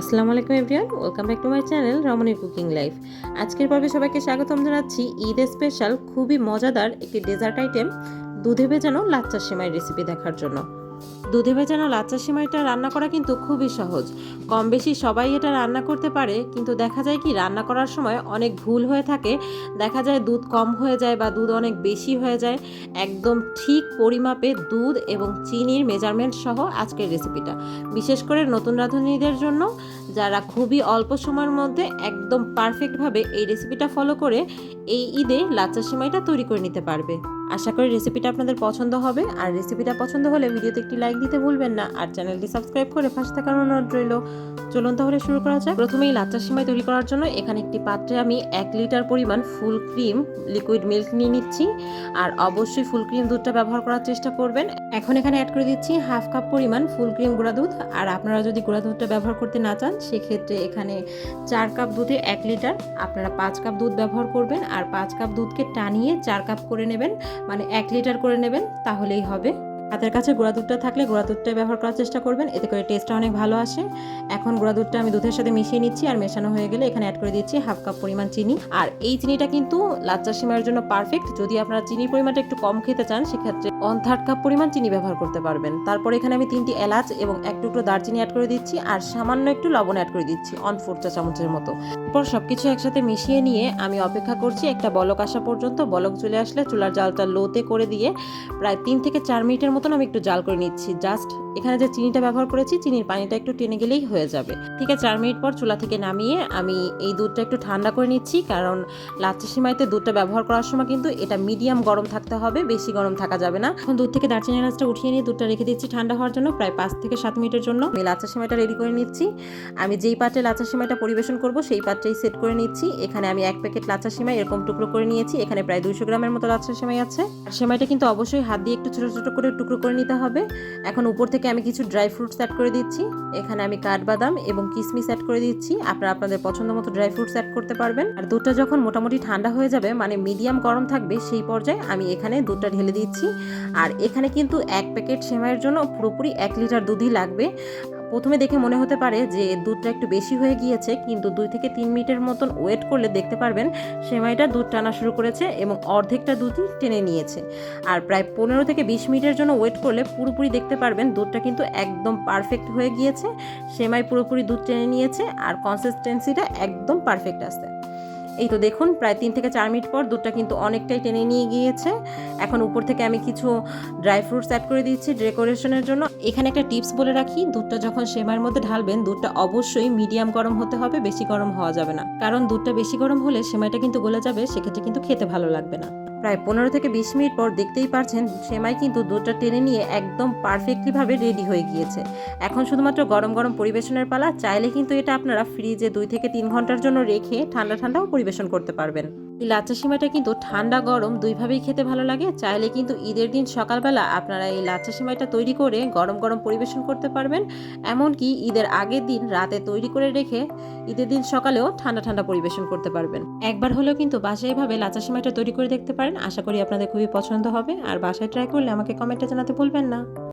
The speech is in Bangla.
আসসালামু আলাইকুম everyone, welcome back to my channel রমণীর কুকিং লাইফ। আজকের পর্বে সবাইকে স্বাগতম জানাচ্ছি। ঈদের স্পেশাল, খুবই মজাদার একটি ডেজার্ট আইটেম, দুধে ভেজানো লাচ্চা সেমাই রেসিপি দেখার জন্য। দুধে ভেজানো লাচ্চা সিমাইটা রান্না করা কিন্তু খুবই সহজ। কম বেশি সবাই এটা রান্না করতে পারে, কিন্তু দেখা যায় কি রান্না করার সময় অনেক ভুল হয়ে থাকে। দেখা যায় দুধ কম হয়ে যায় বা দুধ অনেক বেশি হয়ে যায়। একদম ঠিক পরিমাপে দুধ এবং চিনির মেজারমেন্ট সহ আজকের রেসিপিটা বিশেষ করে নতুন রাঁধুনিদের জন্য, যারা খুবই অল্প সময়ের মধ্যে একদম পারফেক্টভাবে এই রেসিপিটা ফলো করে এই ঈদে লাচ্চা সিমাইটা তৈরি করে নিতে পারবে। আশা করি রেসিপিটা আপনাদের পছন্দ হবে। আর রেসিপিটা পছন্দ হলে ভিডিওতে একটি লাইক দিতে ভুলবেন না আর চ্যানেলটি সাবস্ক্রাইব করে পাশে থাকার অনুরোধ রইল। চলুন তাহলে শুরু করা যাক। প্রথমেই লাচ্চা সেমাই তৈরি করার জন্য এখানে একটি পাত্রে আমি এক লিটার পরিমাণ ফুল ক্রিম লিকুইড মিল্ক নিয়ে নিচ্ছি। আর অবশ্যই ফুল ক্রিম দুধটা ব্যবহার করার চেষ্টা করবেন। এখন এখানে অ্যাড করে দিচ্ছি হাফ কাপ পরিমাণ ফুল ক্রিম গুঁড়া দুধ। আর আপনারা যদি গুঁড়া দুধটা ব্যবহার করতে না চান, সেক্ষেত্রে এখানে চার কাপ দুধে এক লিটার আপনারা পাঁচ কাপ দুধ ব্যবহার করবেন। আর পাঁচ কাপ দুধকে টানিয়ে চার কাপ করে নেবেন। মানে এক লিটার করে নেবেন, তাহলেই হবে। হাতের কাছে গুঁড়া দুধটা থাকলে গুঁড়া দুধটা ব্যবহার করার চেষ্টা করবেন, এতে করে টেস্টটা অনেক ভালো আসে। এখন গুঁড়া দুধটা আমি দুধের সাথে মিশিয়ে নিচ্ছি আর মেশানো হয়ে গেলে এখানে অ্যাড করে দিচ্ছি হাফ কাপ পরিমাণ চিনি। আর এই চিনিটা কিন্তু লাচ্চা সিমাইয়ের জন্য পারফেক্ট যদি আপনারা চিনির পরিমাণটা একটু কম খেতে চান, সেক্ষেত্রে ওয়ান থার্ড কাপ পরিমাণ চিনি ব্যবহার করতে পারবেন। তারপর এখানে আমি তিনটি এলাচ এবং এক টুকরো দারচিনি অ্যাড করে দিচ্ছি আর সামান্য একটু লবণ অ্যাড করে দিচ্ছি অন ফোর চা চামচের মতো। এরপর সবকিছু একসাথে মিশিয়ে নিয়ে আমি অপেক্ষা করছি একটা বলক আসা পর্যন্ত। বলক চলে আসলে চুলার জালটা লোতে করে দিয়ে প্রায় তিন থেকে চার মিনিটের মতন আমি একটু জাল করে নিচ্ছি জাস্ট এখানে যে চিনিটা ব্যবহার করেছি, চিনির পানিটা একটু টেনে গেলেই হয়ে যাবে। ঠিক আছে, চার মিনিট পর চুলা থেকে নামিয়ে আমি এই দুধটা একটু ঠান্ডা করে নিচ্ছি, কারণ লাচ্চা সিমাইতে দুধটা ব্যবহার করার সময় কিন্তু এটা মিডিয়াম গরম থাকতে হবে, বেশি গরম থাকা যাবে না। এখন দুধ থেকে দারচিনি এলাচটা উঠিয়ে নিয়ে দুধটা রেখে দিচ্ছি ঠান্ডা হওয়ার জন্য, প্রায় পাঁচ থেকে সাত মিনিটের জন্য। আমি লাচ্চা সিমাইটা রেডি করে নিচ্ছি। আমি যেই পাত্রে লাচ্চা সিমাইটা পরিবেশন করব, সেই পাত্রেই সেট করে নিচ্ছি। এখানে আমি এক প্যাকেট লাচ্চা সিমাই এরকম টুকরো করে নিয়েছি, এখানে প্রায় দুইশো গ্রামের মতো লাচ্চা সিমাই আছে। আর সিমাইটা কিন্তু অবশ্যই হাত দিয়ে একটু ছোটো ছোটো করে টুকরো করে নিতে হবে। এখন উপর থেকে আমি কিছু ড্রাই ফ্রুটস অ্যাড করে দিচ্ছি। এখানে আমি কাঠবাদাম এবং কিসমিস অ্যাড করে দিচ্ছি। আপনারা আপনাদের পছন্দ মতো ড্রাই ফ্রুটস অ্যাড করতে পারবেন। আর দুধটা যখন মোটামুটি ঠান্ডা হয়ে যাবে মানে মিডিয়াম গরম থাকবে, সেই পর্যায়ে আমি এখানে দুধটা ঢেলে দিচ্ছি। আর এখানে কিন্তু এক প্যাকেট সেমাইয়ের জন্য পুরোপুরি এক লিটার দুধই লাগবে। প্রথমে দেখে মনে হতে পারে যে দুধটা একটু বেশি হয়ে গিয়েছে, কিন্তু দুই থেকে তিন মিনিটের মতন ওয়েট করলে দেখতে পারবেন সেমাইটা দুধ টানা শুরু করেছে এবং অর্ধেকটা দুধই টেনে নিয়েছে। আর প্রায় পনেরো থেকে বিশ মিনিটের জন্য ওয়েট করলে পুরোপুরি দেখতে পারবেন দুধটা কিন্তু একদম পারফেক্ট হয়ে গিয়েছে, সেমাই পুরোপুরি দুধ টেনে নিয়েছে আর কনসিস্টেন্সিটা একদম পারফেক্ট আসছে এই তো দেখুন, প্রায় তিন থেকে চার মিনিট পর দুধটা কিন্তু অনেকটাই টেনে নিয়ে গিয়েছে। এখন উপর থেকে আমি কিছু ড্রাই ফ্রুটস অ্যাড করে দিচ্ছি ডেকোরেশনের জন্য। এখানে একটা টিপস বলে রাখি, দুধটা যখন সেমার মধ্যে ঢালবেন, দুধটা অবশ্যই মিডিয়াম গরম হতে হবে, বেশি গরম হওয়া যাবে না। কারণ দুধটা বেশি গরম হলে সেমাইটা কিন্তু গলে যাবে, সেক্ষেত্রে কিন্তু খেতে ভালো লাগবে না। প্রায় পনেরো থেকে বিশ মিনিট পর দেখতেই পারছেন সেমাই কিন্তু দুধটা টেনে নিয়ে একদম পারফেক্টলিভাবে রেডি হয়ে গিয়েছে। এখন শুধুমাত্র গরম গরম পরিবেশনের পালা, চাইলে কিন্তু এটা আপনারা ফ্রিজে দুই থেকে তিন ঘণ্টার জন্য রেখে ঠান্ডা ঠান্ডাও পরিবেশন করতে পারবেন। এই লাচ্চা সিমাইটা কিন্তু ঠান্ডা, গরম, দুইভাবেই খেতে ভালো লাগে। চাইলে কিন্তু ঈদের দিন সকালবেলা আপনারা এই লাচ্চা সিমাইটা তৈরি করে গরম গরম পরিবেশন করতে পারবেন। এমনকি ঈদের আগের দিন রাতে তৈরি করে রেখে ঈদের দিন সকালেও ঠান্ডা ঠান্ডা পরিবেশন করতে পারবেন। একবার হলেও কিন্তু বাসায় এভাবে লাচ্চা সিমাইটা তৈরি করে দেখতে পারেন। আশা করি আপনাদের খুবই পছন্দ হবে। আর বাসায় ট্রাই করলে আমাকে কমেন্টে জানাতে ভুলবেন না।